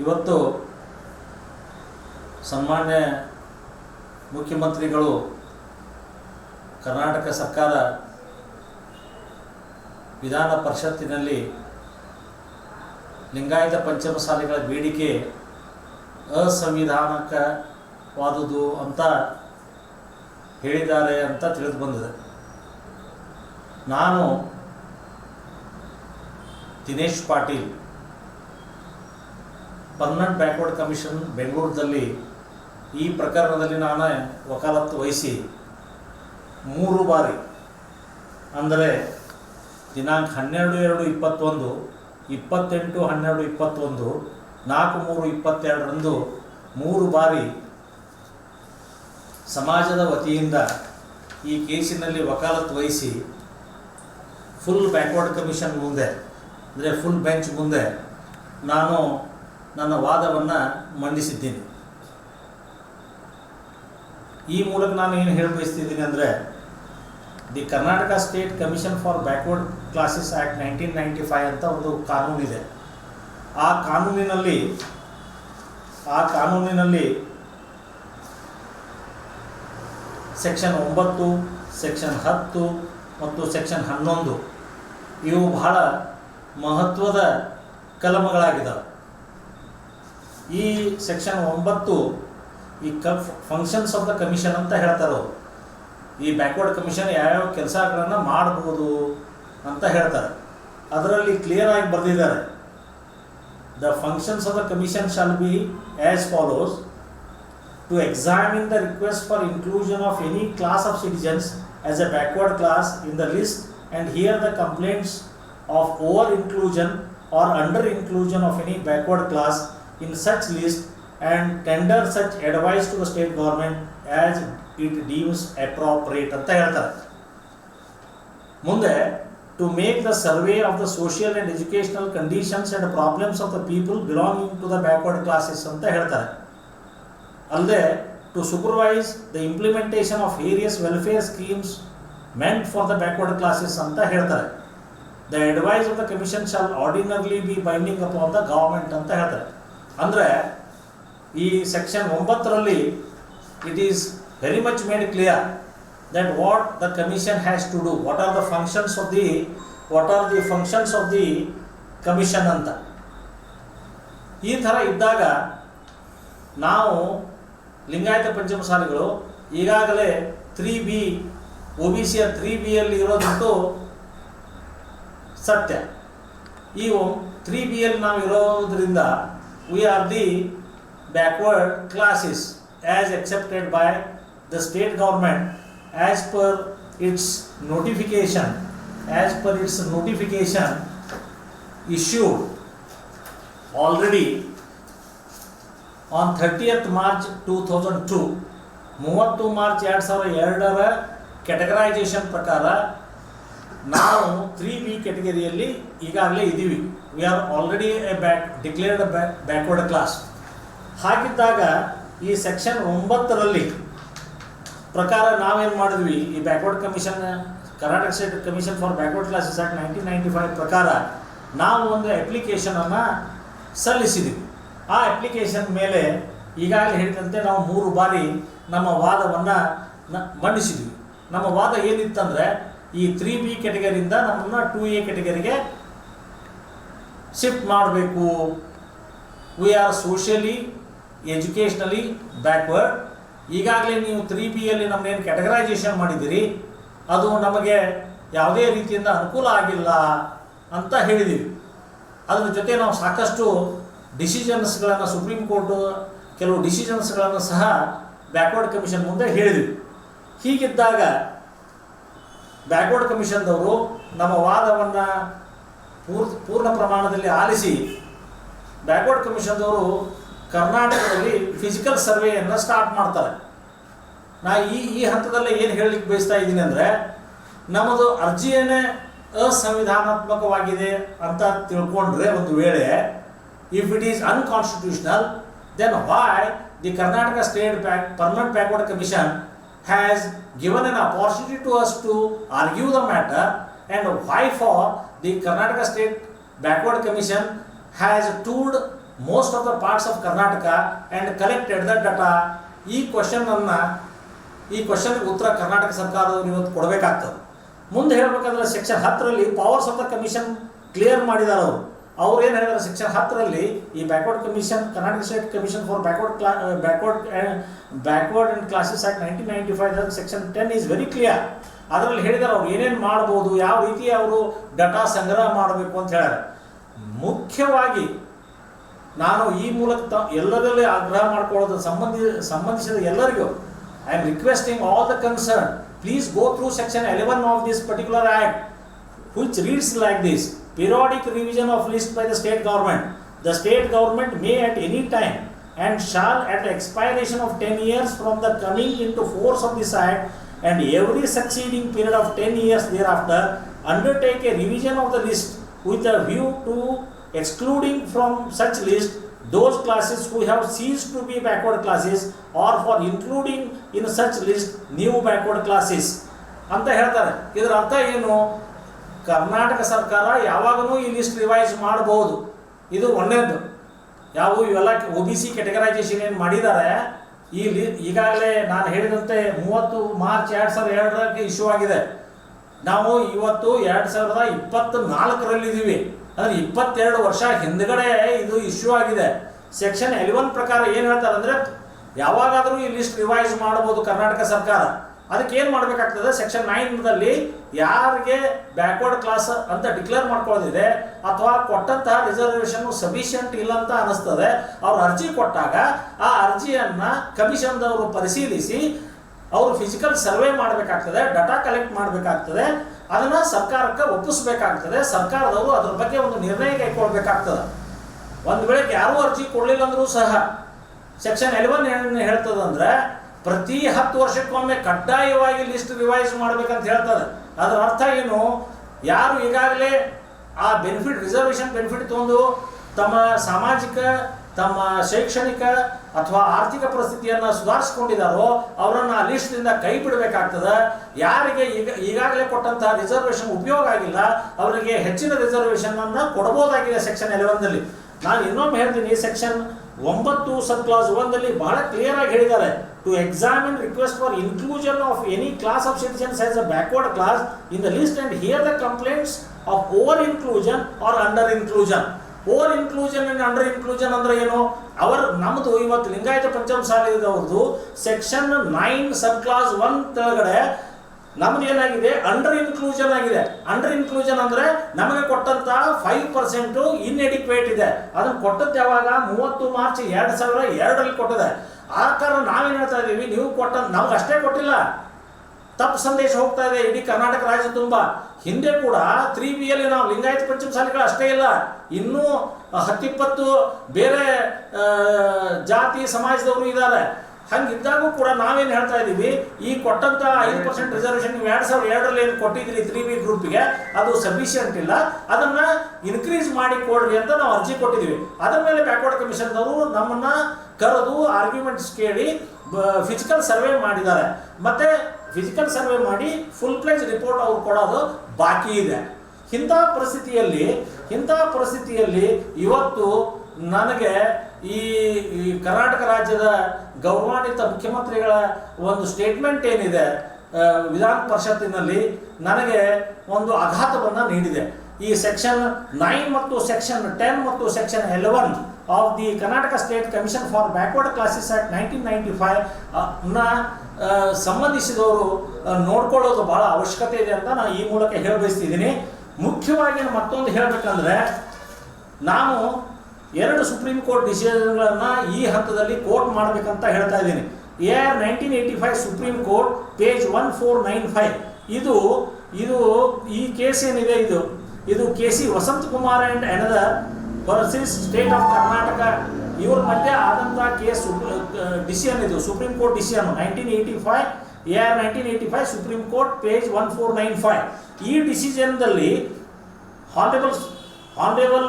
ಇವತ್ತು ಸನ್ಮಾನ್ಯ ಮುಖ್ಯಮಂತ್ರಿಗಳು, ಕರ್ನಾಟಕ ಸರ್ಕಾರ ವಿಧಾನ ಪರಿಷತ್ತಿನಲ್ಲಿ ಲಿಂಗಾಯತ ಪಂಚಮಸಾಲಿಗಳ ಬೇಡಿಕೆ ಅಸಂವಿಧಾನಕವಾದುದು ಅಂತ ಹೇಳಿದ್ದಾರೆ ಅಂತ ತಿಳಿದು ಬಂದಿದೆ. ನಾನು Dinesh Patil permanent backward commission ಬೆಂಗಳೂರದಲ್ಲಿ ಈ ಪ್ರಕರಣದಲ್ಲಿ ನಾನು ವಕಾಲತ್ತು ವಹಿಸಿ ಮೂರು ಬಾರಿ, ಅಂದರೆ ದಿನಾಂಕ ಹನ್ನೆರಡು ಎರಡು ಇಪ್ಪತ್ತೊಂದು, ಇಪ್ಪತ್ತೆಂಟು ಹನ್ನೆರಡು ಇಪ್ಪತ್ತೊಂದು, ನಾಲ್ಕು ಮೂರು ಇಪ್ಪತ್ತೆರಡರಂದು ಮೂರು ಬಾರಿ ಸಮಾಜದ ವತಿಯಿಂದ ಈ ಕೇಸಿನಲ್ಲಿ ವಕಾಲತ್ತು ವಹಿಸಿ ಫುಲ್ ಬ್ಯಾಕ್ವರ್ಡ್ ಕಮಿಷನ್ ಮುಂದೆ, ಅಂದರೆ ಫುಲ್ ಬೆಂಚ್ ಮುಂದೆ ನಾನು ನನ್ನ ವಾದವನ್ನು ಮಂಡಿಸಿದ್ದೀನಿ. ಈ ಮೂಲಕ ನಾನು ಏನು ಹೇಳಿ ಬಯಸ್ತಿದ್ದೀನಿ ಅಂದರೆ, the Karnataka state commission for backward classes act nineteen ninety five ಅಂತ ಒಂದು ಕಾನೂನಿದೆ. ಆ ಕಾನೂನಿನಲ್ಲಿ ಆ ಕಾನೂನಿನಲ್ಲಿ ಸೆಕ್ಷನ್ ಒಂಬತ್ತು, ಸೆಕ್ಷನ್ ಹತ್ತು ಮತ್ತು ಸೆಕ್ಷನ್ ಹನ್ನೊಂದು ಇವು ಬಹಳ ಮಹತ್ವದ ಕಲಮಗಳಾಗಿದ್ದಾವೆ ಈ ಸೆಕ್ಷನ್ ಒಂಬತ್ತು, ಈ ಕ ಫಂಕ್ಷನ್ಸ್ ಆಫ್ ದ ಕಮಿಷನ್ ಅಂತ ಹೇಳ್ತಾರೆ, ಈ ಬ್ಯಾಕ್ವರ್ಡ್ ಕಮಿಷನ್ ಯಾವ್ಯಾವ ಕೆಲಸಗಳನ್ನು ಮಾಡ್ಬೋದು ಅಂತ ಹೇಳ್ತಾರೆ. ಅದರಲ್ಲಿ ಕ್ಲಿಯರ್ ಆಗಿ ಬರೆದಿದ್ದಾರೆ. The functions of the commission shall be as follows to examine the request for inclusion of any class of citizens as a backward class in the list and hear the complaints of over inclusion or under inclusion of any backward class in such list and tender such advice to the state government as it deems appropriate ಅಂತ ಹೇಳ್ತಾರೆ ಮುಂದೆ to make the survey of the social and educational conditions and problems of the people belonging to the backward classes ಅಂತ ಹೇಳ್ತಾರೆ ಅಲ್ಲದೆ to supervise the implementation of various welfare schemes meant for the backward classes ಅಂತ ಹೇಳ್ತಾರೆ the advice of the commission shall ordinarily be binding upon the government ಅಂತ ಹೇಳ್ತಾರೆ ಅಂದರೆ ಈ section ಒಂಬತ್ತರಲ್ಲಿ it is very much made clear that what the commission has to do what are the functions of the what are the functions of the commission ಅಂತ. ಈ ಥರ ಇದ್ದಾಗ ನಾವು ಲಿಂಗಾಯತ ಪಂಚಮಸಾಲಿಗಳು ಈಗಾಗಲೇ ತ್ರೀ ಬಿ ಒ ಬಿ ಸಿಯ three ಬಿಯಲ್ಲಿ ಇರೋದಂತೂ ಸತ್ಯ. ಈ ತ್ರೀ ಬಿಯಲ್ಲಿ ನಾವು ಇರೋದ್ರಿಂದ we are the backward classes as accepted by the state government as per its notification as per its notification issued already on 30th March 2002 ಮೂವತ್ತು ಮಾರ್ಚ್ ಎರಡು ಸಾವಿರದ ಎರಡರ ಕೆಟಗರೈಸೇಷನ್ ಪ್ರಕಾರ ನಾವು ತ್ರೀ ಬಿ ಕೆಟಗರಿಯಲ್ಲಿ ಈಗಾಗಲೇ ಇದ್ದೀವಿ we are already a back declared backward class ಹಾಗಿದ್ದಾಗ ಈ ಸೆಕ್ಷನ್ ಒಂಬತ್ತರಲ್ಲಿ ಪ್ರಕಾರ ನಾವೇನು ಮಾಡಿದ್ವಿ? ಈ backward commission Karnataka state commission for backward classes act nineteen ninety five ಪ್ರಕಾರ ನಾವು ಒಂದು ಅಪ್ಲಿಕೇಶನನ್ನು ಸಲ್ಲಿಸಿದ್ವಿ. ಆ ಅಪ್ಲಿಕೇಶನ್ ಮೇಲೆ ಈಗಾಗಲೇ ಹೇಳಿದಂತೆ ನಾವು ಮೂರು ಬಾರಿ ನಮ್ಮ ವಾದವನ್ನು ಮಂಡಿಸಿದ್ವಿ. ನಮ್ಮ ವಾದ ಏನಿತ್ತಂದರೆ ಈ ತ್ರೀ ಬಿ ಕೆಟಗರಿಯಿಂದ ನಮ್ಮನ್ನು ಟೂ ಎ ಕೆಟಗರಿಗೆ ಶಿಫ್ಟ್ ಮಾಡಬೇಕು. We are socially educationally backward ಈಗಾಗಲೇ ನೀವು ತ್ರೀ ಬಿಯಲ್ಲಿ ನಮ್ಮನ್ನೇನು ಕ್ಯಾಟಗರೈಸೇಷನ್ ಮಾಡಿದ್ದೀರಿ? ಅದು ನಮಗೆ ಯಾವುದೇ ರೀತಿಯಿಂದ ಅನುಕೂಲ ಆಗಿಲ್ಲ ಅಂತ ಹೇಳಿದ್ದೀವಿ. ಅದರ ಜೊತೆ ನಾವು ಸಾಕಷ್ಟು ಡಿಸಿಷನ್ಸ್ಗಳನ್ನು ಸುಪ್ರೀಂ ಕೋರ್ಟು ಕೆಲವು ಡಿಸಿಷನ್ಸ್ಗಳನ್ನು ಸಹ ಬ್ಯಾಕ್ವರ್ಡ್ ಕಮಿಷನ್ ಮುಂದೆ ಹೇಳಿದ್ವಿ. ಹೀಗಿದ್ದಾಗ ಬ್ಯಾಕ್ವರ್ಡ್ ಕಮಿಷನ್ದವರು ನಮ್ಮ ವಾದವನ್ನು ಪೂರ್ ಪೂರ್ಣ ಪ್ರಮಾಣದಲ್ಲಿ ಆಲಿಸಿ ಬ್ಯಾಕ್ವರ್ಡ್ ಕಮಿಷನ್ದವರು ಕರ್ನಾಟಕದಲ್ಲಿ ಫಿಸಿಕಲ್ ಸರ್ವೆಯನ್ನು ಸ್ಟಾರ್ಟ್ ಮಾಡ್ತಾರೆ. ನಾ ಈ ಈ ಹಂತದಲ್ಲೇ ಏನು ಹೇಳಲಿಕ್ಕೆ ಬಯಸ್ತಾ ಇದ್ದೀನಿ ಅಂದರೆ, ನಮ್ಮದು ಅರ್ಜಿಯನ್ನೇ ಅಸಂವಿಧಾನಾತ್ಮಕವಾಗಿದೆ ಅಂತ ತಿಳ್ಕೊಂಡ್ರೆ ಒಂದು ವೇಳೆ if it is unconstitutional then why the Karnataka state back permanent backward commission has given an opportunity to us to argue the matter and why for the Karnataka State Backward Commission has toured most of the parts of Karnataka and collected the data? ಈ ಕ್ವಶನನ್ನು ಈ ಕ್ವಶನ್ಗೆ ಉತ್ತರ ಕರ್ನಾಟಕ ಸರ್ಕಾರದವರು ಇವತ್ತು ಕೊಡಬೇಕಾಗ್ತದೆ. ಮುಂದೆ ಹೇಳ್ಬೇಕಂದ್ರೆ section ಹತ್ತರಲ್ಲಿ powers of the commission clear ಮಾಡಿದ್ದಾರೆ ಅವರು. ಅವ್ರು ಏನು ಹೇಳಿದಾರೆ ಸೆಕ್ಷನ್ ಹತ್ತರಲ್ಲಿ ಈ backward commission Karnataka state commission for backward class backward backward and classes act nineteen ninety five section ten is very clear ಅದರಲ್ಲಿ ಹೇಳಿದಾರೆ ಅವ್ರು ಏನೇನು ಮಾಡ್ಬೋದು ಯಾವ ರೀತಿ ಅವರು ಡಟಾ ಸಂಗ್ರಹ ಮಾಡಬೇಕು ಅಂತ ಹೇಳ್ಯಾರ ಮುಖ್ಯವಾಗಿ ನಾನು ಈ ಮೂಲಕ ತ ಎಲ್ಲರಲ್ಲಿ ಆಗ್ರಹ ಮಾಡ್ಕೊಳ್ಳೋದು ಸಂಬಂಧಿ ಸಂಬಂಧಿಸಿದ ಎಲ್ಲರಿಗೂ I am requesting all the concern please go through section eleven of this particular act which reads like this periodic revision of list by the state government the state government may at any time and shall at the expiration of 10 years from the coming into force of this act and every succeeding period of 10 years thereafter undertake a revision of the list with a view to excluding from such list those classes who have ceased to be backward classes or for including in such list new backward classes ಅಂತ ಹೇಳ್ತಾರೆ ಇದರ ಅರ್ಥ ಏನು ಕರ್ನಾಟಕ ಸರ್ಕಾರ ಯಾವಾಗಲೂ ಈ list revise ಮಾಡಬಹುದು ಇದು ಒಳ್ಳೆಯದು ಯಾವ ಇವೆಲ್ಲ ಒ ಬಿ ಸಿ ಕೆಟಗರೈಸೇಷನ್ ಏನು ಮಾಡಿದ್ದಾರೆ ಈ ಈಗಾಗಲೇ ನಾನು ಹೇಳಿದಂತೆ ಮೂವತ್ತು ಮಾರ್ಚ್ ಎರಡು ಸಾವಿರದ ಎರಡರಲ್ಲಿ ಇಶ್ಯೂ ಆಗಿದೆ. ನಾವು ಇವತ್ತು ಎರಡು ಸಾವಿರದ ಇಪ್ಪತ್ತ ನಾಲ್ಕರಲ್ಲಿದ್ದೀವಿ ಅಂದರೆ ಇಪ್ಪತ್ತೆರಡು ವರ್ಷ ಹಿಂದ್ಗಡೆ ಇದು ಇಶ್ಯೂ ಆಗಿದೆ. ಸೆಕ್ಷನ್ ಎಲೆವನ್ ಪ್ರಕಾರ ಏನು ಹೇಳ್ತಾರೆ ಅಂದರೆ, ಯಾವಾಗಾದರೂ ಈ ಲಿಸ್ಟ್ ರಿವೈಸ್ ಮಾಡಬಹುದು ಕರ್ನಾಟಕ ಸರ್ಕಾರ. ಅದಕ್ಕೆ ಏನು ಮಾಡಬೇಕಾಗ್ತದೆ? ಸೆಕ್ಷನ್ ನೈನ್ದಲ್ಲಿ ಯಾರಿಗೆ ಬ್ಯಾಕ್ವರ್ಡ್ ಕ್ಲಾಸ್ ಅಂತ ಡಿಕ್ಲೇರ್ ಮಾಡ್ಕೊಳ್ಳೋದಿದೆ ಅಥವಾ ಕೊಟ್ಟಂತಹ ರಿಸರ್ವೇಷನ್ ಸಫಿಷಿಯಂಟ್ ಇಲ್ಲ ಅಂತ ಅನಿಸ್ತದೆ ಅವ್ರ ಅರ್ಜಿ ಕೊಟ್ಟಾಗ ಆ ಅರ್ಜಿಯನ್ನ ಕಮಿಷನ್ದವರು ಪರಿಶೀಲಿಸಿ, ಅವರು ಫಿಸಿಕಲ್ ಸರ್ವೆ ಮಾಡಬೇಕಾಗ್ತದೆ ಡಾಟಾ ಕಲೆಕ್ಟ್ ಮಾಡಬೇಕಾಗ್ತದೆ, ಅದನ್ನ ಸರ್ಕಾರಕ್ಕೆ ಒಪ್ಪಿಸಬೇಕಾಗ್ತದೆ, ಸರ್ಕಾರದವರು ಅದ್ರ ಬಗ್ಗೆ ಒಂದು ನಿರ್ಣಯ ಕೈಗೊಳ್ಬೇಕಾಗ್ತದೆ. ಒಂದು ವೇಳೆ ಯಾರೂ ಅರ್ಜಿ ಕೊಡಲಿಲ್ಲ ಅಂದ್ರೂ ಸಹ ಸೆಕ್ಷನ್ ಎಲೆವನ್ ಹೇಳ್ತದಂದ್ರೆ ಪ್ರತಿ ಹತ್ತು ವರ್ಷಕ್ಕೊಮ್ಮೆ ಕಡ್ಡಾಯವಾಗಿ ಲಿಸ್ಟ್ ರಿವೈಸ್ ಮಾಡ್ಬೇಕಂತ ಹೇಳ್ತದೆ. ಅದರ ಅರ್ಥ ಏನು? ಯಾರು ಈಗಾಗಲೇ ಆ ಬೆನಿಫಿಟ್, ರಿಸರ್ವೇಷನ್ ಬೆನಿಫಿಟ್ ತಗೊಂಡು ತಮ್ಮ ಸಾಮಾಜಿಕ, ತಮ್ಮ ಶೈಕ್ಷಣಿಕ ಅಥವಾ ಆರ್ಥಿಕ ಪರಿಸ್ಥಿತಿಯನ್ನು ಸುಧಾರಿಸ್ಕೊಂಡಿದ್ದಾರೋ ಅವರನ್ನು ಆ ಲಿಸ್ಟ್ನಿಂದ ಕೈ ಬಿಡಬೇಕಾಗ್ತದೆ. ಯಾರಿಗೆ ಈಗ, ಈಗಾಗಲೇ ಕೊಟ್ಟಂತಹ ರಿಸರ್ವೇಷನ್ ಉಪಯೋಗ ಆಗಿಲ್ಲ, ಅವರಿಗೆ ಹೆಚ್ಚಿನ ರಿಸರ್ವೇಷನ್ ಅನ್ನು ಕೊಡಬಹುದಾಗಿದೆ ಸೆಕ್ಷನ್ ಎಲೆವನ್ದಲ್ಲಿ ನಾನು ಇನ್ನೊಮ್ಮೆ ಹೇಳ್ತೀನಿ ಸೆಕ್ಷನ್ ಒಂಬತ್ತು ಸಬ್ ಕ್ಲಾಸ್ ಒಂದಲ್ಲಿ ಬಹಳ ಕ್ಲಿಯರ್ ಆಗಿ ಹೇಳಿದ್ದಾರೆ. To examine request for inclusion of any class of citizens as a backward class in the list and hear the complaints of over inclusion or under inclusion over inclusion and under inclusion ಅಂದ್ರೆ ಏನು? ಅವರ್ ನಮ್ದು ಇವತ್ತು Lingayat Panchama ಶಾಲೆದವ್ರದ್ದು section nine sub clause one ಕೆಳಗಡೆ ನಮ್ದು ಏನಾಗಿದೆ? Under inclusion ಆಗಿದೆ. Under inclusion ಅಂದ್ರೆ ನಮಗೆ ಕೊಟ್ಟಂತ ಫೈವ್ ಪರ್ಸೆಂಟ್ ಇನ್ಎಡಿಕ್ವೇಟ್ ಇದೆ. ಅದನ್ನ ಕೊಟ್ಟದ್ದು ಯಾವಾಗ? ಮೂವತ್ತು ಮಾರ್ಚ್ ಎರಡು ಸಾವಿರ ಎರಡರಲ್ಲಿ ಕೊಟ್ಟಿದೆ. ಆ ಕಾರಣ ನಾವೇನು ಹೇಳ್ತಾ ಇದ್ದೀವಿ? ನೀವು ಕೊಟ್ಟ ನಮ್ಗೆ ಅಷ್ಟೇ ಕೊಟ್ಟಿಲ್ಲ. ತಪ್ಪು ಸಂದೇಶ ಹೋಗ್ತಾ ಇದೆ. ಇಡೀ ಕರ್ನಾಟಕ ರಾಜ್ಯ ತುಂಬ. ಹಿಂದೆ ಕೂಡ ತ್ರೀ ಬಿ ಎಲ್ಲಿ ನಾವು ಲಿಂಗಾಯತ ಪಂಚಮ ಶಾಲೆಗಳು ಅಷ್ಟೇ ಇಲ್ಲ. ಇನ್ನೂ ಹತ್ತಿಪ್ಪತ್ತು ಬೇರೆ ಜಾತಿ ಸಮಾಜದವರು ಇದ್ದಾರೆ. ಹಂಗಿದ್ದಾಗೂ ಕೂಡ ನಾವೇನು ಹೇಳ್ತಾ ಇದ್ದೀವಿ ಈ ಕೊಟ್ಟಂತ ಐದು ಪರ್ಸೆಂಟ್ ರಿಸರ್ವೇಷನ್ ನೀವು ಎರಡು ಸಾವಿರದ ಎರಡರಲ್ಲಿ ಏನು ಕೊಟ್ಟಿದ್ರಿ ತ್ರೀ ಬಿ ಗ್ರೂಪ್ಗೆ ಅದು ಸಫಿಷಿಯಂಟ್ ಇಲ್ಲ. ಅದನ್ನ ಇನ್ಕ್ರೀಸ್ ಮಾಡಿ ಕೊಡ್ರಿ ಅಂತ ನಾವು ಅರ್ಜಿ ಕೊಟ್ಟಿದ್ದೀವಿ. ಅದರ ಮೇಲೆ ಬ್ಯಾಕ್ವರ್ಡ್ ಕಮಿಷನ್ದವರು ನಮ್ಮನ್ನ ಕರೆದು ಆರ್ಗ್ಯುಮೆಂಟ್ಸ್ ಕೇಳಿ ಫಿಸಿಕಲ್ ಸರ್ವೆ ಮಾಡಿದ್ದಾರೆ. ಮತ್ತೆ ಫಿಸಿಕಲ್ ಸರ್ವೆ ಮಾಡಿ ಫುಲ್ ಪ್ಲೇಜ್ ರಿಪೋರ್ಟ್ ಅವ್ರು ಕೊಡೋದು ಬಾಕಿ ಇದೆ. ಇಂಥ ಪರಿಸ್ಥಿತಿಯಲ್ಲಿ ಇಂಥ ಪರಿಸ್ಥಿತಿಯಲ್ಲಿ ಇವತ್ತು ನನಗೆ ಈ ಕರ್ನಾಟಕ ರಾಜ್ಯದ ಗೌರವಾನ್ವಿತ ಮುಖ್ಯಮಂತ್ರಿಗಳ ಒಂದು ಸ್ಟೇಟ್ಮೆಂಟ್ ಏನಿದೆ ವಿಧಾನ ಪರಿಷತ್ತಿನಲ್ಲಿ ನನಗೆ ಒಂದು ಆಘಾತವನ್ನು ನೀಡಿದೆ. ಈ ಸೆಕ್ಷನ್ ನೈನ್ ಮತ್ತು ಸೆಕ್ಷನ್ ಟೆನ್ ಮತ್ತು section eleven of the Karnataka state commission for backward classes act nineteen ninety ಫೈವ್ನ ಸಂಬಂಧಿಸಿದವರು ನೋಡ್ಕೊಳ್ಳೋದು ಬಹಳ ಅವಶ್ಯಕತೆ ಇದೆ ಅಂತ ನಾನು ಈ ಮೂಲಕ ಹೇಳಬಯಸ್ತಿದ್ದೀನಿ. ಮುಖ್ಯವಾಗಿ ಮತ್ತೊಂದು ಹೇಳಬೇಕಂದ್ರೆ, ನಾನು ಎರಡು ಸುಪ್ರೀಂ ಕೋರ್ಟ್ ಡಿಸಿಷನ್ಗಳನ್ನು ಈ ಹಂತದಲ್ಲಿ ಕೋರ್ಟ್ ಮಾಡಬೇಕಂತ ಹೇಳ್ತಾ ಇದ್ದೀನಿ. A R nineteen eighty five supreme court, page one four nine five. ಇದು ಇದು ಈ ಕೇಸ್ ಏನಿದೆ ಇದು? ಇದು K C Vasant Kumar and another versus state of Karnataka ಇವ್ರ ಮಧ್ಯೆ ಆದಂಥ ಕೇಸ್ ಡಿಸಿಷನ್ ಇದು, supreme court decision nineteen eighty five, A R nineteen eighty five supreme court, page one four nine five. ಈ ಡಿಸಿಷನ್ದಲ್ಲಿ honourable Honorable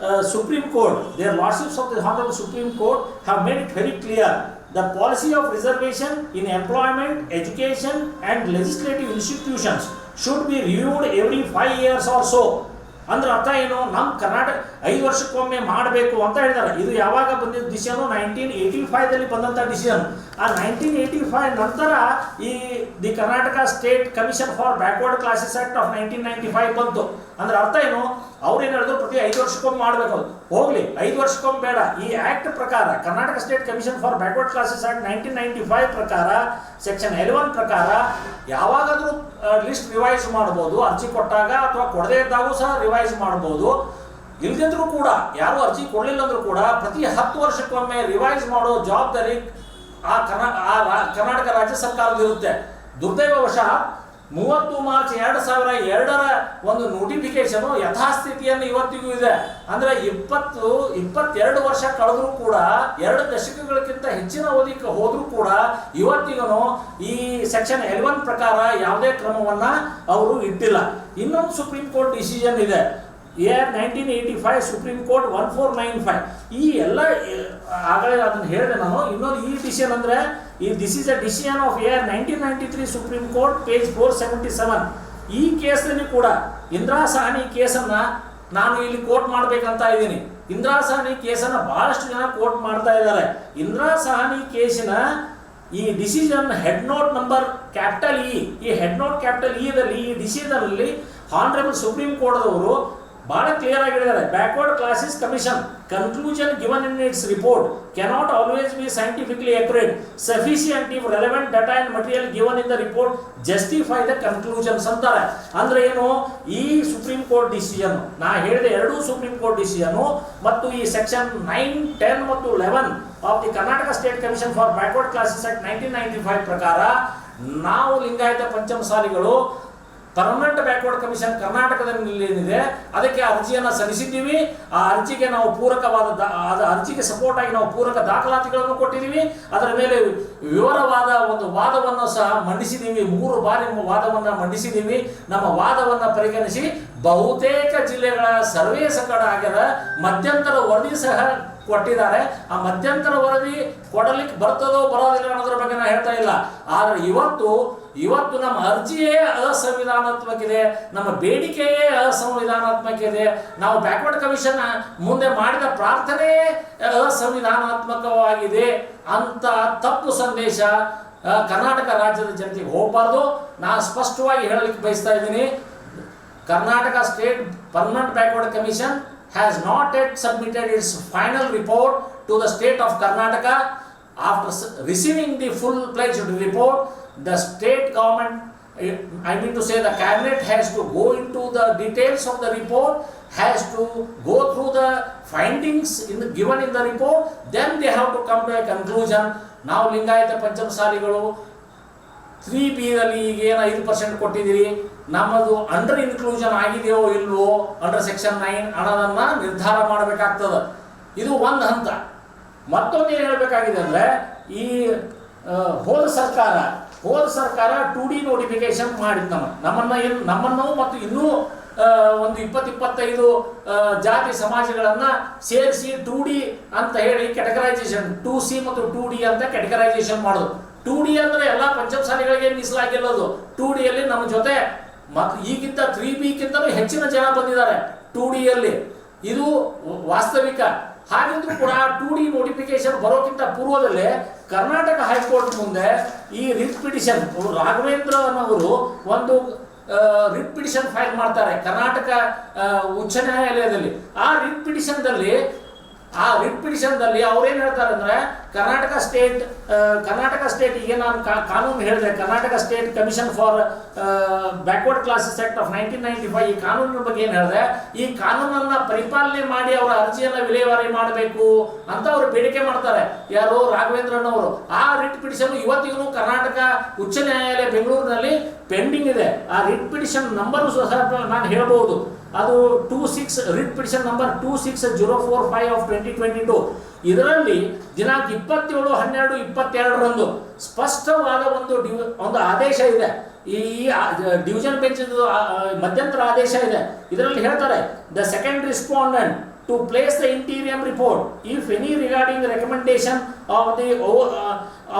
uh, Supreme Court, their lordships of the Honorable Supreme Court have made it very clear. The policy of reservation in employment, education and legislative institutions should be reviewed every five years or so. ಅಂದ್ರೆ ಅರ್ಥ ಏನು ನಮ್ಮ ಕರ್ನಾಟಕ ಐದು ವರ್ಷಕ್ಕೊಮ್ಮೆ ಮಾಡಬೇಕು ಅಂತ ಹೇಳಿದ್ದಾರೆ ಇದು ಯಾವಾಗ ಬಂದಿದ್ದ ಡಿಸಿಷನು ನೈನ್ಟೀನ್ ಏಯ್ಟಿ ಫೈವ್ದಲ್ಲಿ ಬಂದಂಥ ಡಿಸಿಷನ್ ಆ ನೈನ್ಟೀನ್ ಏಯ್ಟಿ ಫೈವ್ ನಂತರ ಈ the Karnataka state commission for backward classes act of nineteen ninety five ಬಂತು. ಅಂದ್ರೆ ಅರ್ಥ ಏನು? ಅವ್ರು ಏನು ಹೇಳಿದ್ರು? ಪ್ರತಿ ಐದು ವರ್ಷಕ್ಕೊಮ್ಮೆ ಮಾಡಬೇಕು ಹೋಗ್ಲಿ, ಐದು ವರ್ಷಕ್ಕೊಮ್ಮೆ ಬೇಡ. ಈ ಆಕ್ಟ್ ಪ್ರಕಾರ, Karnataka state commission for backward classes act nineteen ninety five ಪ್ರಕಾರ ಸೆಕ್ಷನ್ ಎಲೆವನ್ ಪ್ರಕಾರ, ಯಾವಾಗಾದ್ರೂ ಲಿಸ್ಟ್ ರಿವೈಸ್ ಮಾಡ್ಬೋದು. ಅರ್ಜಿ ಕೊಟ್ಟಾಗ ಅಥವಾ ಕೊಡದೇ ಇದ್ದಾಗೂ ಸಹ ರಿವೈಸ್ ಮಾಡ್ಬೋದು. ಇಲ್ದಿದ್ರು ಕೂಡ, ಯಾರು ಅರ್ಜಿ ಕೊಡಲಿಲ್ಲ ಅಂದ್ರೂ ಕೂಡ, ಪ್ರತಿ ಹತ್ತು ವರ್ಷಕ್ಕೊಮ್ಮೆ ರಿವೈಸ್ ಮಾಡೋ ಜವಾಬ್ದಾರಿ ಆ ಕರ್ನಾ, ಆ ಕರ್ನಾಟಕ ರಾಜ್ಯ ಸರ್ಕಾರದಿರುತ್ತೆ ದುರ್ದೈವವಶ ಮೂವತ್ತು ಮಾರ್ಚ್ ಎರಡು ಸಾವಿರ ಎರಡರ ಒಂದು ನೋಟಿಫಿಕೇಶನ್ ಯಥಾಸ್ಥಿತಿಯನ್ನು ಇವತ್ತಿಗೂ ಇದೆ. ಅಂದ್ರೆ ಇಪ್ಪತ್ತು, ಇಪ್ಪತ್ತೆರಡು ವರ್ಷ ಕಳೆದ್ರೂ ಕೂಡ, ಎರಡು ದಶಕಗಳಕ್ಕಿಂತ ಹೆಚ್ಚಿನ ಅವಧಿಗೆ ಹೋದರೂ ಕೂಡ ಇವತ್ತಿಗೂ ಈ ಸೆಕ್ಷನ್ ಎಲೆವನ್ ಪ್ರಕಾರ ಯಾವುದೇ ಕ್ರಮವನ್ನ ಅವರು ಇಟ್ಟಿಲ್ಲ. ಇನ್ನೊಂದು ಸುಪ್ರೀಂ ಕೋರ್ಟ್ ಡಿಸಿಷನ್ ಇದೆ. Year nineteen eighty five, supreme court one four nine five. ಈ ಎಲ್ಲ ಆಗಲೇ ಅದನ್ನು ಹೇಳಿದೆ ನಾನು. ಇನ್ನೊಂದು ಈ ಡಿಸಿಷನ್ ಅಂದರೆ, ಈ this is a decision of year nineteen ninety three supreme court page four seventy seven ಈ ಕೇಸಲ್ಲಿ ಕೂಡ ಇಂದಿರಾ ಸಹಾನಿ ಕೇಸನ್ನು ನಾನು ಇಲ್ಲಿ ಕೋರ್ಟ್ ಮಾಡಬೇಕಂತ ಇದ್ದೀನಿ. ಇಂದಿರಾ ಸಹಾನಿ ಕೇಸನ್ನು ಭಾಳಷ್ಟು ಜನ ಕೋರ್ಟ್ ಮಾಡ್ತಾ ಇದ್ದಾರೆ. ಇಂದಿರಾ ಸಹಾನಿ ಕೇಸಿನ ಈ decision head note number capital E ಈ ಹೆಡ್ ನೋಟ್ ಕ್ಯಾಪಿಟಲ್ ಇ ದಲ್ಲಿ, ಈ ಡಿಸಿಷನಲ್ಲಿ ಹಾನರಬಲ್ ಸುಪ್ರೀಂ ಕೋರ್ಟ್ದವರು ಬಹಳ ಕ್ಲಿಯರ್ ಆಗಿ ಹೇಳಿದ್ದಾರೆ backward classes commission conclusion given in its report cannot always be scientifically accurate sufficient if relevant data and material given in the report justify the conclusions ಅಂತಾರೆ. ಅಂದ್ರೆ ಏನು? ಈ supreme court decision ನಾ ಹೇಳಿದ ಎರಡೂ ಸುಪ್ರೀಂ ಕೋರ್ಟ್ ಡಿಸಿಷನ್ ಮತ್ತು ಈ section nine ten ಮತ್ತು eleven of the Karnataka state commission for backward classes act nineteen ninety five ಪ್ರಕಾರ ನಾವು ಲಿಂಗಾಯತ ಪಂಚಮಸಾಲಿಗಳು ಪರ್ಮನೆಂಟ್ ಬ್ಯಾಕ್ವರ್ಡ್ ಕಮಿಷನ್ ಕರ್ನಾಟಕದಲ್ಲಿ ಏನಿದೆ ಅದಕ್ಕೆ ಅರ್ಜಿಯನ್ನು ಸಲ್ಲಿಸಿದ್ದೀವಿ. ಆ ಅರ್ಜಿಗೆ ನಾವು ಪೂರಕವಾದ ಅರ್ಜಿಗೆ ಸಪೋರ್ಟ್ ಆಗಿ ನಾವು ಪೂರಕ ದಾಖಲಾತಿಗಳನ್ನು ಕೊಟ್ಟಿದ್ದೀವಿ. ಅದರ ಮೇಲೆ ವಿವರವಾದ ಒಂದು ವಾದವನ್ನು ಸಹ ಮಂಡಿಸಿದ್ದೀವಿ. ಮೂರು ಬಾರಿ ವಾದವನ್ನು ಮಂಡಿಸಿದ್ದೀವಿ. ನಮ್ಮ ವಾದವನ್ನು ಪರಿಗಣಿಸಿ ಬಹುತೇಕ ಜಿಲ್ಲೆಗಳ ಸರ್ವೇ ಸಕಡ ಆಗ್ಯದ ಮಧ್ಯಂತರ ವರದಿ ಸಹ ಕೊಟ್ಟಿದ್ದಾರೆ. ಆ ಮಧ್ಯಂತರ ವರದಿ ಕೊಡಲಿಕ್ಕೆ ಬರ್ತದೋ ಬರೋದಿಲ್ಲ ಅನ್ನೋದ್ರ ಬಗ್ಗೆ ನಾನು ಹೇಳ್ತಾ ಇಲ್ಲ. ಆದರೆ ಇವತ್ತು ಇವತ್ತು ನಮ್ಮ ಅರ್ಜಿಯೇ ಅಸಂವಿಧಾನಾತ್ಮಕ ಇದೆ ನಮ್ಮ ಬೇಡಿಕೆಯೇ ಅಸಂವಿಧಾನಾತ್ಮಕ ಇದೆ ನಾವು ಬ್ಯಾಕ್ವರ್ಡ್ ಕಮಿಷನ್ ಮುಂದೆ ಮಾಡಿದ ಪ್ರಾರ್ಥನೆ ಅಸಂವಿಧಾನಾತ್ಮಕವಾಗಿದೆ ಅಂತ ತಪ್ಪು ಸಂದೇಶ ಕರ್ನಾಟಕ ರಾಜ್ಯದ ಜನತೆಗೆ ಹೋಗಬಾರ್ದು ನಾನು ಸ್ಪಷ್ಟವಾಗಿ ಹೇಳಲಿಕ್ಕೆ ಬಯಸ್ತಾ ಇದ್ದೀನಿ, Karnataka state permanent backward commission has not yet submitted its final report to the state of Karnataka. After receiving the full-fledged report, the state government, eh, I mean to say the cabinet has to go into the details of the report, has to go through the findings in the, given in the report, then they have to come to a conclusion. ನಾವು Lingayat ಪಂಚಮಸಾಲಿಗಳು three ಬಿದಲ್ಲಿ ಈಗ ಏನು ಐದು percent ಕೊಟ್ಟಿದ್ದೀರಿ ನಮ್ಮದು under inclusion ಆಗಿದೆಯೋ ಇಲ್ವೋ under section nine ಹಣವನ್ನು ನಿರ್ಧಾರ ಮಾಡಬೇಕಾಗ್ತದೆ ಇದು ಒಂದು ಹಂತ ಮತ್ತೊಂದು ಏನು ಹೇಳಬೇಕಾಗಿದೆ ಅಂದರೆ ಈ ಹೋದ ಸರ್ಕಾರ ಹೋದ ಸರ್ಕಾರ ಟು ಡಿ ನೋಟಿಫಿಕೇಶನ್ ಮಾಡಿದ್ದು ನಮ್ಮ, ನಮ್ಮನ್ನು ಏನು ನಮ್ಮನ್ನು ಮತ್ತು ಇನ್ನೂ ಒಂದು ಇಪ್ಪತ್ತು ಇಪ್ಪತ್ತೈದು ಜಾತಿ ಸಮಾಜಗಳನ್ನು ಸೇರಿಸಿ ಟು ಡಿ ಅಂತ ಹೇಳಿ ಕೆಟಗರೈಸೇಷನ್ ಟು ಸಿ ಮತ್ತು ಟು ಡಿ ಅಂತ ಕೆಟಗರೈಸೇಷನ್ ಮಾಡೋದು. ಟು ಡಿ ಅಂದ್ರೆ ಎಲ್ಲ ಪಂಚಮಸಾಲಿಗಳಿಗೆ ಮೀಸಲಾಗಿಲ್ಲದು ಟು ಡಿಯಲ್ಲಿ ನಮ್ಮ ಜೊತೆ ಮತ್ತು ಈಗಿಂತ ತ್ರೀ ಬಿಗಿಂತಲೂ ಹೆಚ್ಚಿನ ಜನ ಬಂದಿದ್ದಾರೆ ಟು ಡಿಯಲ್ಲಿ ಇದು ವಾಸ್ತವಿಕ. ಹಾಗಿದ್ರೂ ಕೂಡ ಟು ಡಿ ನೋಟಿಫಿಕೇಶನ್ ಬರೋಕ್ಕಿಂತ ಪೂರ್ವದಲ್ಲೇ ಕರ್ನಾಟಕ ಹೈಕೋರ್ಟ್ ಮುಂದೆ ಈ ರಿಟ್ ಪಿಟಿಷನ್ ರಾಘವೇಂದ್ರನವರು ಒಂದು ರಿಟ್ ಪಿಟಿಷನ್ ಫೈಲ್ ಮಾಡ್ತಾರೆ ಕರ್ನಾಟಕ ಉಚ್ಚ ನ್ಯಾಯಾಲಯದಲ್ಲಿ. ಆ ರಿಟ್ ಪಿಟಿಷನ್ದಲ್ಲಿ ಆ ರಿಟ್ ಪಿಟಿಷನ್ದಲ್ಲಿ ಅವ್ರೇನು ಹೇಳ್ತಾರೆ ಅಂದ್ರೆ ಕರ್ನಾಟಕ ಸ್ಟೇಟ್ ಕರ್ನಾಟಕ ಸ್ಟೇಟ್, ಈಗ ನಾನು ಕಾನೂನು ಹೇಳಿದೆ, Karnataka state commission for backward classes act of nineteen ninety five ಈ ಕಾನೂನಿನ ಬಗ್ಗೆ ಏನು ಹೇಳಿದೆ, ಈ ಕಾನೂನನ್ನ ಪರಿಪಾಲನೆ ಮಾಡಿ ಅವರ ಅರ್ಜಿಯನ್ನ ವಿಲೇವಾರಿ ಮಾಡಬೇಕು ಅಂತ ಅವರು ಬೇಡಿಕೆ ಮಾಡ್ತಾರೆ. ಯಾರು? ರಾಘವೇಂದ್ರನವರು. ಆ ರಿಟ್ ಪಿಟಿಷನ್ ಇವತ್ತಿಗೂ ಕರ್ನಾಟಕ ಉಚ್ಚ ನ್ಯಾಯಾಲಯ ಬೆಂಗಳೂರಿನಲ್ಲಿ ಪೆಂಡಿಂಗ್ ಇದೆ. ಆ ರಿಟ್ ಪಿಟಿಷನ್ ನಂಬರು ಸಹ ನಾನು ಹೇಳ್ಬೋದು. ಅದು two six writ petition number two six zero four five of twenty twenty two ಇದರಲ್ಲಿ ದಿನಾಂಕ ಇಪ್ಪತ್ತೇಳು, ಹನ್ನೆರಡು, ಇಪ್ಪತ್ತೆರಡರಂದು ಸ್ಪಷ್ಟವಾದ ಒಂದು ಡಿವ್ ಒಂದು ಆದೇಶ ಇದೆ. ಈ ಡಿವಿಷನ್ ಬೆಂಚ್ ಮಧ್ಯಂತರ ಆದೇಶ ಇದೆ. ಇದರಲ್ಲಿ ಹೇಳ್ತಾರೆ the second respondent to place the interim report if any regarding recommendation of the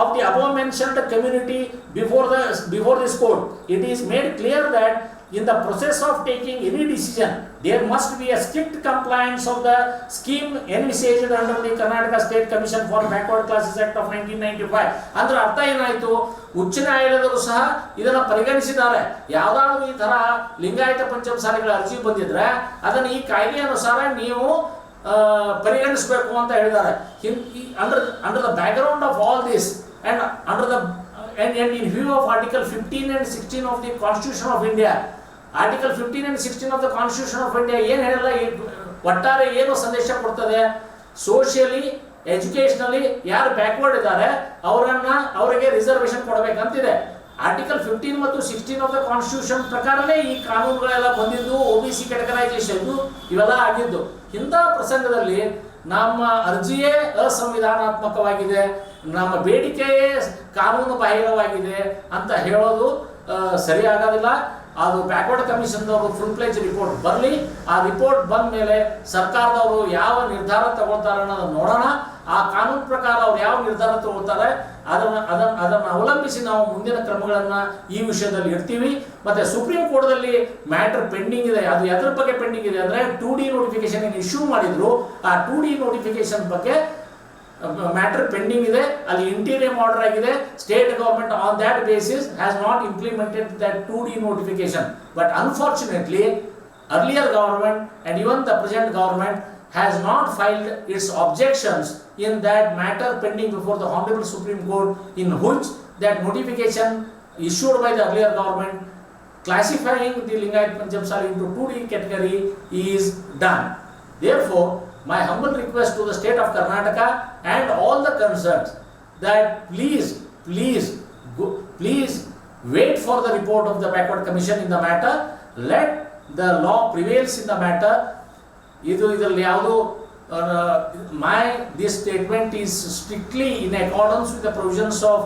of the above mentioned community before the before this court it is made clear that in the process of taking any decision there must be a strict compliance of the scheme envisaged under the Karnataka state commission for backward classes act of nineteen ninety five ಅಂದ್ರೆ ಅರ್ಥ ಏನಾಯಿತು? ಉಚ್ಚ ನ್ಯಾಯಾಲಯದವರು ಸಹ ಇದನ್ನು ಪರಿಗಣಿಸಿದ್ದಾರೆ. ಯಾವುದಾದ್ರೂ ಈ ತರ ಲಿಂಗಾಯತ ಪಂಚಮ ಸಾರಿಗಳ ಅರ್ಜಿ ಬಂದಿದ್ರೆ ಅದನ್ನು ಈ ಕಾಯ್ದೆ ಅನುಸಾರ ನೀವು ಪರಿಗಣಿಸಬೇಕು ಅಂತ ಹೇಳಿದ್ದಾರೆ. Under the background of all this and under the and in view of article fifteen and sixteen of the constitution of India India, fifteen 15 and 16 of the Constitution of India ಏನು ಹೇಳಲ್ಲ? ಈ ಒಟ್ಟಾರೆ ಏನು ಸಂದೇಶ ಕೊಡ್ತದೆ? ಸೋಷಿಯಲಿ ಎಜುಕೇಶನಲಿ ಯಾರು backward ಇದ್ದಾರೆ ಅವರನ್ನ ಅವರಿಗೆ ರಿಸರ್ವೇಶನ್ ಕೊಡಬೇಕಂತಿದೆ. ಆರ್ಟಿಕಲ್ ಫಿಫ್ಟೀನ್ ಮತ್ತು ಸಿಕ್ಸ್ಟೀನ್ ಆಫ್ ದ ಕಾನ್ಸ್ಟಿಟ್ಯೂಷನ್ ಪ್ರಕಾರನೇ ಈ ಕಾನೂನುಗಳೆಲ್ಲ ಬಂದಿದ್ದು ಒ ಬಿ ಸಿ ಕೆಟಗರೈಸೇಷನ್ ಇವೆಲ್ಲ ಆಗಿದ್ದು. ಇಂಥ ಪ್ರಸಂಗದಲ್ಲಿ ನಮ್ಮ ಅರ್ಜಿಯೇ ಅಸಂವಿಧಾನಾತ್ಮಕವಾಗಿದೆ ನಮ್ಮ ಬೇಡಿಕೆಯೇ ಕಾನೂನು ಬಾಹಿರವಾಗಿದೆ ಅಂತ ಹೇಳೋದು ಸರಿಯಾಗೋದಿಲ್ಲ. ಅದು ಬ್ಯಾಕ್ವರ್ಡ್ ಕಮಿಷನ್ದವರು ಫುಲ್ ಪ್ಲೇಜ್ ರಿಪೋರ್ಟ್ ಬರಲಿ. ಆ ರಿಪೋರ್ಟ್ ಬಂದ ಮೇಲೆ ಸರ್ಕಾರದವರು ಯಾವ ನಿರ್ಧಾರ ತಗೊಳ್ತಾರೆ ಅನ್ನೋದನ್ನ ನೋಡೋಣ. ಆ ಕಾನೂನು ಪ್ರಕಾರ ಅವ್ರು ಯಾವ ನಿರ್ಧಾರ ತಗೊಳ್ತಾರೆ, ಅದನ್ನ ಅದನ್ನ ಅದನ್ನ ಅವಲಂಬಿಸಿ ನಾವು ಮುಂದಿನ ಕ್ರಮಗಳನ್ನ ಈ ವಿಷಯದಲ್ಲಿ ಇಡ್ತೀವಿ. ಮತ್ತೆ ಸುಪ್ರೀಂ ಕೋರ್ಟ್ದಲ್ಲಿ ಮ್ಯಾಟರ್ ಪೆಂಡಿಂಗ್ ಇದೆ. ಅದು ಎದ್ರ ಬಗ್ಗೆ ಪೆಂಡಿಂಗ್ ಇದೆ ಅಂದ್ರೆ ಟು ಡಿ ನೋಟಿಫಿಕೇಶನ್ ಇಶ್ಯೂ ಮಾಡಿದ್ರು, ಆ ಟು ಡಿ ನೋಟಿಫಿಕೇಶನ್ ಬಗ್ಗೆ ಮ್ಯಾಟರ್ ಪೆಂಡಿಂಗ್ ಇದೆ ಅಲ್ಲಿ ಇಂಟೀರಿಯಂ ಆರ್ಡರ್ ಆಗಿದೆ state government on that basis has not implemented that too the notification but unfortunately earlier government and even the present government has not filed its objections in that matter pending before the Honorable Supreme Court in which that notification issued by the earlier government classifying the Lingayat Panchamsali into 2D category is done. Therefore, my humble request to the state of Karnataka and all the concerned that please, please, go, please wait for the report of the backward commission in the matter. Let the law prevails in the matter. ಇದು ಇದರಲ್ಲಿ ಯಾವುದು my this statement is strictly in accordance with the provisions of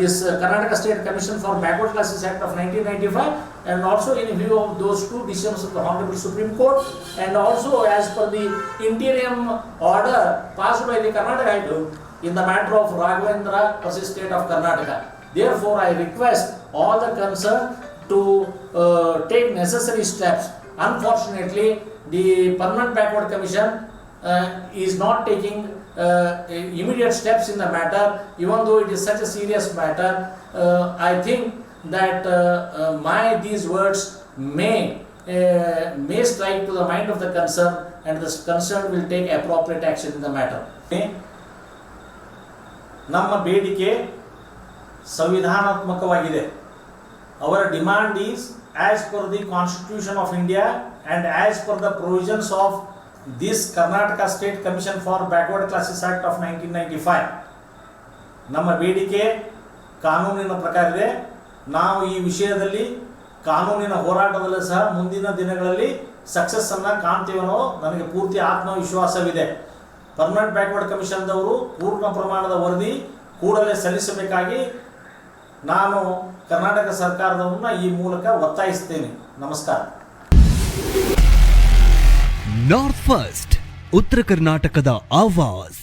this Karnataka state commission for backward classes act of nineteen ninety five and also in view of those two decisions of the Honorable Supreme Court and also as per the interim order passed by the Karnataka High Court in the matter of Raghavendra versus State of Karnataka. Therefore, I request all the concerned to uh, take necessary steps. Unfortunately, the Permanent Backward Commission uh, is not taking uh, immediate steps in the matter, even though it is such a serious matter. Uh, I think that uh, uh, my these words may uh, may strike to the mind of the concern, and the concerned will take appropriate action in the matter. ನಮ್ಮ ಬೇಡಿಕೆ ಸಂವಿಧಾನಾತ್ಮಕವಾಗಿದೆ. ಅವರ demand is as per the constitution of India and as per the provisions of this Karnataka state commission for backward classes act of nineteen ninety five ನಮ್ಮ ಬೇಡಿಕೆ ಕಾನೂನಿನ ಪ್ರಕಾರ ಇದೆ. ನಾವು ಈ ವಿಷಯದಲ್ಲಿ ಕಾನೂನಿನ ಹೋರಾಟದಲ್ಲೂ ಸಹ ಮುಂದಿನ ದಿನಗಳಲ್ಲಿ ಸಕ್ಸಸ್ಸನ್ನು ಕಾಣ್ತೀವನ್ನೋ ನನಗೆ ಪೂರ್ತಿ ಆತ್ಮವಿಶ್ವಾಸವಿದೆ. ಪರ್ಮನೆಂಟ್ ಬ್ಯಾಕ್ವರ್ಡ್ ಕಮಿಷನ್ದವರು ಪೂರ್ಣ ಪ್ರಮಾಣದ ವರದಿ ಕೂಡಲೇ ಸಲ್ಲಿಸಬೇಕಾಗಿ ನಾನು ಕರ್ನಾಟಕ ಸರ್ಕಾರದವ್ರನ್ನ ಈ ಮೂಲಕ ಒತ್ತಾಯಿಸ್ತೇನೆ. ನಮಸ್ಕಾರ. ನಾರ್ತ್ ಫಸ್ಟ್ ಉತ್ತರ ಕರ್ನಾಟಕದ ಆವಾಜ್